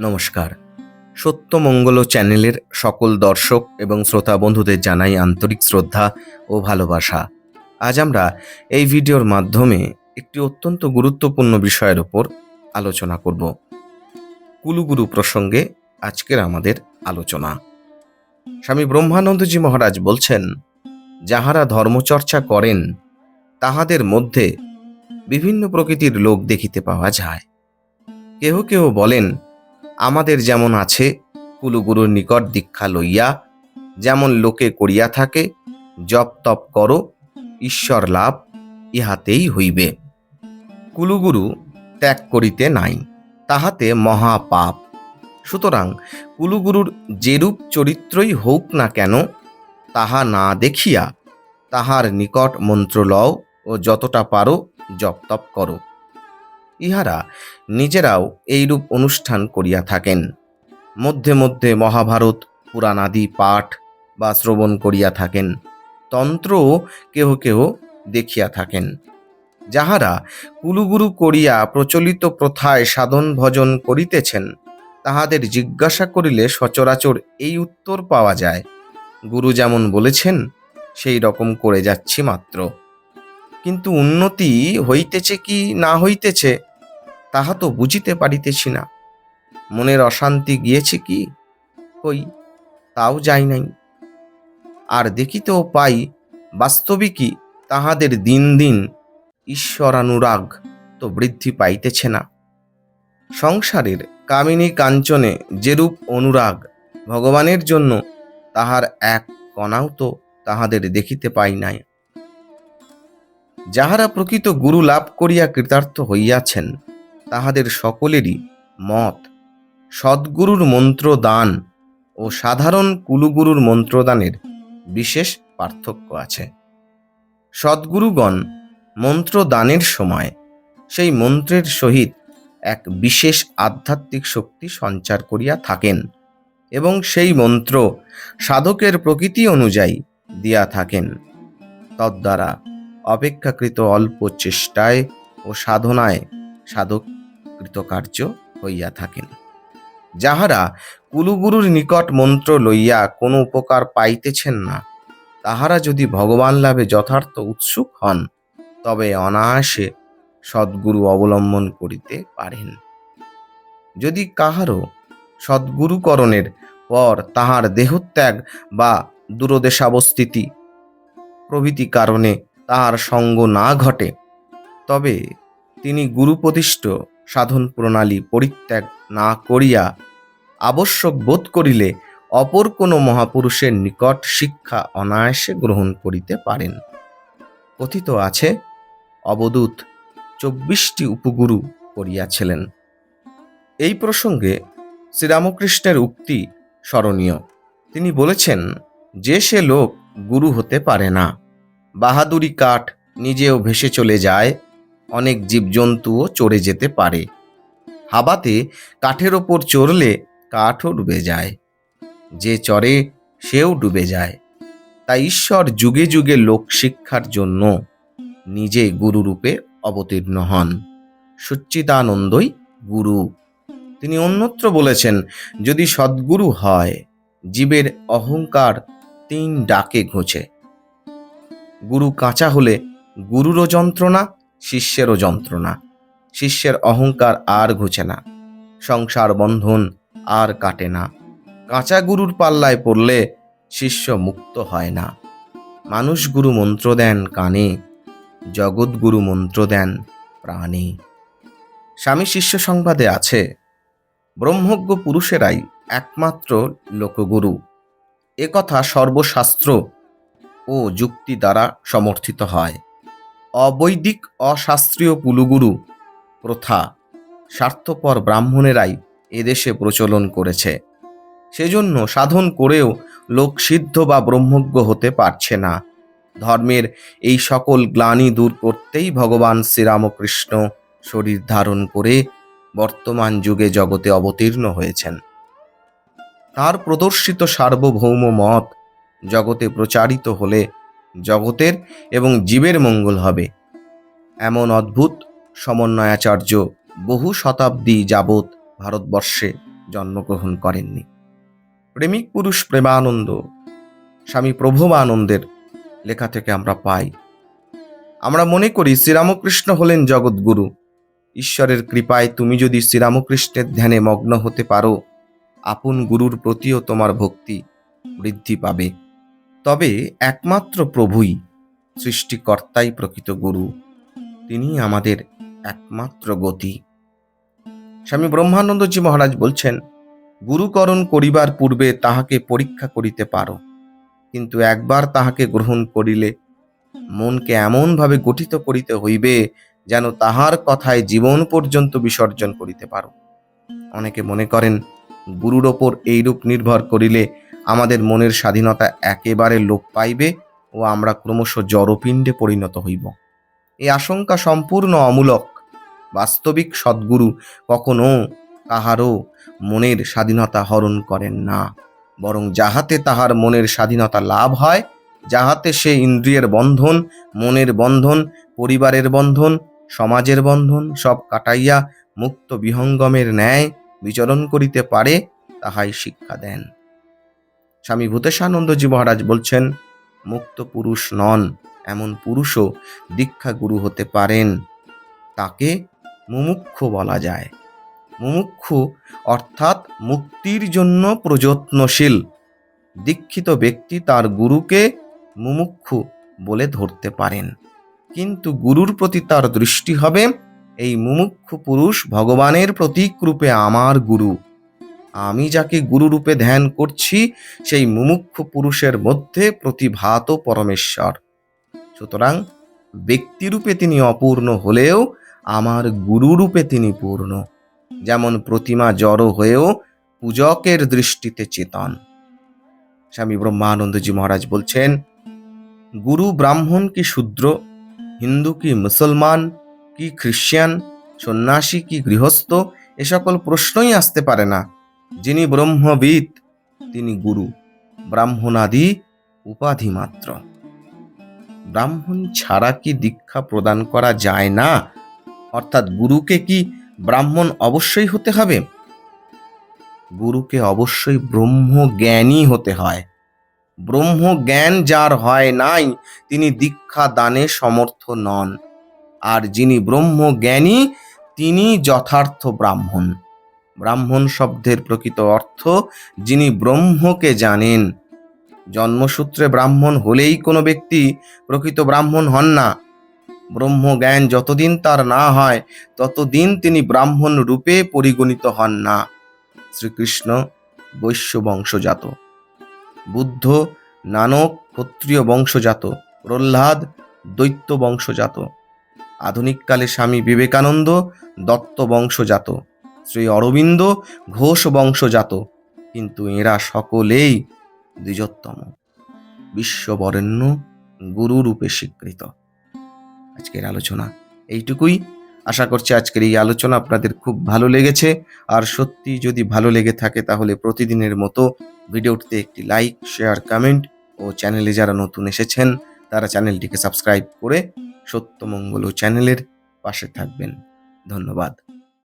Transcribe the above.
নমস্কার। সত্যমঙ্গল চ্যানেলের সকল দর্শক এবং শ্রোতা বন্ধুদের জানাই আন্তরিক শ্রদ্ধা ও ভালোবাসা। আজ আমরা এই ভিডিওর মাধ্যমে একটি অত্যন্ত গুরুত্বপূর্ণ বিষয়ের ওপর আলোচনা করব। কুলুগুরু প্রসঙ্গে আজকের আমাদের আলোচনা। স্বামী ব্রহ্মানন্দজি মহারাজ বলছেন, যাহারা ধর্মচর্চা করেন, তাহাদের মধ্যে বিভিন্ন প্রকৃতির লোক দেখিতে পাওয়া যায়। কেহ কেহ বলেন আমাদের যেমন আছে, কুলুগুরুর নিকট দীক্ষা লইয়া, যেমন লোকে করিয়া থাকে, জপ তপ করো, ঈশ্বর লাভ ইহাতেই হইবে। কুলুগুরু ত্যাগ করিতে নাই, তাহাতে মহা পাপ সুতরাং কুলুগুরুর যেরূপ চরিত্রই হোক না কেন, তাহা না দেখিয়া তাহার নিকট মন্ত্র লও ও যতটা পারো জপ তপ করো। ইহারা নিজেরাও এইরূপ অনুষ্ঠান করিয়া থাকেন। মধ্যে মধ্যে মহাভারত, পুরাণাদি পাঠ বা শ্রবণ করিয়া থাকেন। তন্ত্রও কেহ কেহ দেখিয়া থাকেন। যাহারা কুলুগুরু করিয়া প্রচলিত প্রথায় সাধন ভজন করিতেছেন, তাহাদের জিজ্ঞাসা করিলে সচরাচর এই উত্তর পাওয়া যায়। গুরু যেমন বলেছেন, সেই রকম করে যাচ্ছি মাত্র। কিন্তু উন্নতি হইতেছে কি না হইতেছে তাহা তো বুঝিতে পারিতেছি না। মনের অশান্তি গিয়েছে কি? কই, তাও যাই নাই। আর দেখিতেও পাই বাস্তবিকই তাহাদের দিন দিন ঈশ্বরানুরাগ তো বৃদ্ধি পাইতেছে না। সংসারের কামিনী কাঞ্চনে যেরূপ অনুরাগ, ভগবানের জন্য তাহার এক কণাও তো তাহাদের দেখিতে পাই নাই। যাহারা প্রকৃত গুরু লাভ করিয়া কৃতার্থ হইয়াছেন তাহাদের সকলেরই মত। সদ্গুরুর মন্ত্র দান ও সাধারণ কুলুগুরুর মন্ত্রদানের বিশেষ পার্থক্য আছে। সদ্গুরুগণ মন্ত্র দানের সময় সেই মন্ত্রের সহিত এক বিশেষ আধ্যাত্মিক শক্তি সঞ্চার করিয়া থাকেন এবং সেই মন্ত্র সাধকের প্রকৃতি অনুযায়ী দিয়া থাকেন। তদ্বারা অপেক্ষাকৃত অল্প চেষ্টায় ও সাধনায় সাধক কৃতকার্য হইয়া থাকেন। যাহারা কুলুগুরুর নিকট মন্ত্র লইয়া কোনো উপকার পাইতেছেন না, তাহারা যদি ভগবান লাভে যথার্থ উৎসুক হন, তবে অনায়াসে সদ্গুরু অবলম্বন করিতে পারেন। যদি কাহারও সদ্গুরুকরণের পর তাহার দেহত্যাগ বা দূরদেশাবস্থিতি প্রভৃতি কারণে তাহার সঙ্গ না ঘটে, তবে তিনি গুরুপ্রতিষ্ঠ সাধন প্রণালী পরিত্যাগ না করিয়া আবশ্যক বোধ করিলে অপর কোনো মহাপুরুষের নিকট শিক্ষা অনায়াসে গ্রহণ করিতে পারেন। কথিত আছে, অবদূত চব্বিশটি উপগুরু করিয়াছিলেন। এই প্রসঙ্গে শ্রীরামকৃষ্ণের উক্তি স্মরণীয়। তিনি বলেছেন, যে সে লোক গুরু হতে পারে না। বাহাদুরি কাঠ নিজেও ভেসে চলে যায় অনেক জীবজন্তুও চড়ে যেতে পারে। হাবাতে কাঠের ওপর চড়লে কাঠও ডুবে যায়। যে চড়ে, সেও ডুবে যায়। তাই ঈশ্বর যুগে যুগে লোক শিক্ষার জন্য নিজে গুরুরূপে অবতীর্ণ হন। সচ্চিদানন্দই গুরু। তিনি অন্যত্র বলেছেন, যদি সদ্গুরু হয়, জীবের অহংকার তিন ডাকে ঘোচে গুরু কাঁচা হলে গুরুরও যন্ত্রণা শিষ্যেরও যন্ত্রণা। শিষ্যের অহংকার আর ঘুচে না। সংসার বন্ধন আর কাটে না। কাঁচা গুরুর পাল্লায় পড়লে শিষ্য মুক্ত হয় না। মানুষ গুরু মন্ত্র দেন কানে জগৎগুরু মন্ত্র দেন প্রাণে। স্বামী শিষ্য সংবাদে আছে, ব্রহ্মজ্ঞ পুরুষেরাই একমাত্র লোকগুরু। একথা সর্বশাস্ত্র ও যুক্তি দ্বারা সমর্থিত হয়। অবৈদিক অশাস্ত্রীয় কুলুগুরু প্রথা স্বার্থপর ব্রাহ্মণেরাই এদেশে প্রচলন করেছে। সেজন্য সাধন করেও লোক সিদ্ধ বা ব্রহ্মজ্ঞ হতে পারছে না। ধর্মের এই সকল গ্লানি দূর করতেই ভগবান শ্রীরামকৃষ্ণ শরীর ধারণ করে বর্তমান যুগে জগতে অবতীর্ণ হয়েছেন। তার প্রদর্শিত সার্বভৌম মত জগতে প্রচারিত হলে জগতের এবং জীবের মঙ্গল হবে। এমন অদ্ভুত সমন্বয়াচার্য বহু শতাব্দী যাবৎ ভারতবর্ষে জন্মগ্রহণ করেননি। প্রেমিক পুরুষ প্রেমানন্দ, স্বামী প্রভবানন্দের লেখা থেকে আমরা পাই। আমরা মনে করি শ্রীরামকৃষ্ণ হলেন জগৎগুরু ঈশ্বরের কৃপায় তুমি যদি শ্রীরামকৃষ্ণের ধ্যানে মগ্ন হতে পারো, আপন গুরুর প্রতিও তোমার ভক্তি বৃদ্ধি পাবে। তবে একমাত্র প্রভুই সৃষ্টিকর্তাই প্রকৃত গুরু। তিনি আমাদের একমাত্র গতি। স্বামী ব্রহ্মানন্দজি মহারাজ বলছেন, গুরুকরণ করিবার পূর্বে তাহাকে পরীক্ষা করিতে পারো, কিন্তু একবার তাহাকে গ্রহণ করিলে মনকে এমনভাবে গঠিত করিতে হইবে যেন তাহার কথায় জীবন পর্যন্ত বিসর্জন করিতে পারো। অনেকে মনে করেন, গুরুর ওপর এইরূপ নির্ভর করিলে আমাদের মনের স্বাধীনতা একেবারে লোপ পাইবে ও আমরা ক্রমশ জড়পিণ্ডে পরিণত হইব। এই আশঙ্কা সম্পূর্ণ অমূলক। বাস্তবিক সদ্গুরু কখনো কাহারও মনের স্বাধীনতা হরণ করেন না, বরং যাহাতে তাহার মনের স্বাধীনতা লাভ হয়, যাহাতে সে ইন্দ্রিয়ের বন্ধন, মনের বন্ধন, পরিবারের বন্ধন, সমাজের বন্ধন সব কাটাইয়া মুক্ত বিহঙ্গমের ন্যায় বিচরণ করিতে পারে, তাহাই শিক্ষা দেন। স্বামী ভূতেশানন্দজি মহারাজ বলছেন, মুক্ত পুরুষ নন, এমন পুরুষও দীক্ষা গুরু হতে পারেন। তাকে মুমুক্ষু বলা যায়। মুমুক্ষু অর্থাৎ মুক্তির জন্য প্রযত্নশীল। দীক্ষিত ব্যক্তি তার গুরুকে মুমুক্ষ বলে ধরতে পারেন। কিন্তু গুরুর প্রতি তার দৃষ্টি হবে, এই মুমুক্ষু পুরুষ ভগবানের প্রতীক রূপে আমার গুরু। আমি যাকে গুরুরূপে ধ্যান করছি, সেই মুমুক্ষু পুরুষের মধ্যে প্রতিভাত পরমেশ্বর। সুতরাং ব্যক্তিরূপে তিনি অপূর্ণ হলেও আমার গুরুরূপে তিনি পূর্ণ। যেমন প্রতিমা জড় হয়েও পূজকের দৃষ্টিতে চেতন। স্বামী ব্রহ্মানন্দজি মহারাজ বলছেন, গুরু ব্রাহ্মণ কি শূদ্র, হিন্দু কি মুসলমান, কি খ্রিস্টান সন্ন্যাসী কি গৃহস্থ, এ সকল প্রশ্নই আসতে পারে না। যিনি ব্রহ্মবিদ, তিনি গুরু, ব্রাহ্মণাদি উপাধি মাত্র। ব্রাহ্মণ ছাড়া কি দীক্ষা প্রদান করা যায় না? অর্থাৎ গুরুকে কি ব্রাহ্মণ অবশ্যই হতে হবে? গুরুকে অবশ্যই ব্রহ্ম জ্ঞানী হতে হয়। ব্রহ্ম জ্ঞান যার হয় নাই, তিনি দীক্ষা দানে সমর্থ নন। আর যিনি ব্রহ্ম জ্ঞানী তিনি যথার্থ ব্রাহ্মণ। ব্রাহ্মণ শব্দের প্রকৃত অর্থ যিনি ব্রহ্মকে জানেন। জন্মসূত্রে ব্রাহ্মণ হলেই কোনো ব্যক্তি প্রকৃত ব্রাহ্মণ হন না। ব্রহ্ম জ্ঞান যতদিন তার না হয়, ততদিন তিনি ব্রাহ্মণ রূপে পরিগণিত হন না। শ্রীকৃষ্ণ বৈশ্য বংশজাত বুদ্ধ নানক ক্ষত্রিয় বংশজাত। প্রহ্লাদ দৈত্য বংশজাত। আধুনিককালে স্বামী বিবেকানন্দ দত্ত বংশজাত। শ্রী অরবিন্দ ঘোষ বংশজাত, কিন্তু এরা সকলেই দ্বিজোত্তম, বিশ্ববরেণ্য গুরুরূপে স্বীকৃত। আজকের আলোচনা এইটুকুই। আশা করছি আজকের এই আলোচনা আপনাদের খুব ভালো লেগেছে। আর সত্যি যদি ভালো লেগে থাকে তাহলে প্রতিদিনের মতো ভিডিওটিতে একটি লাইক, শেয়ার, কমেন্ট ও চ্যানেলে যারা নতুন এসেছেন তারা চ্যানেলটিকে সাবস্ক্রাইব করে সত্যমঙ্গল চ্যানেলের পাশে থাকবেন। ধন্যবাদ।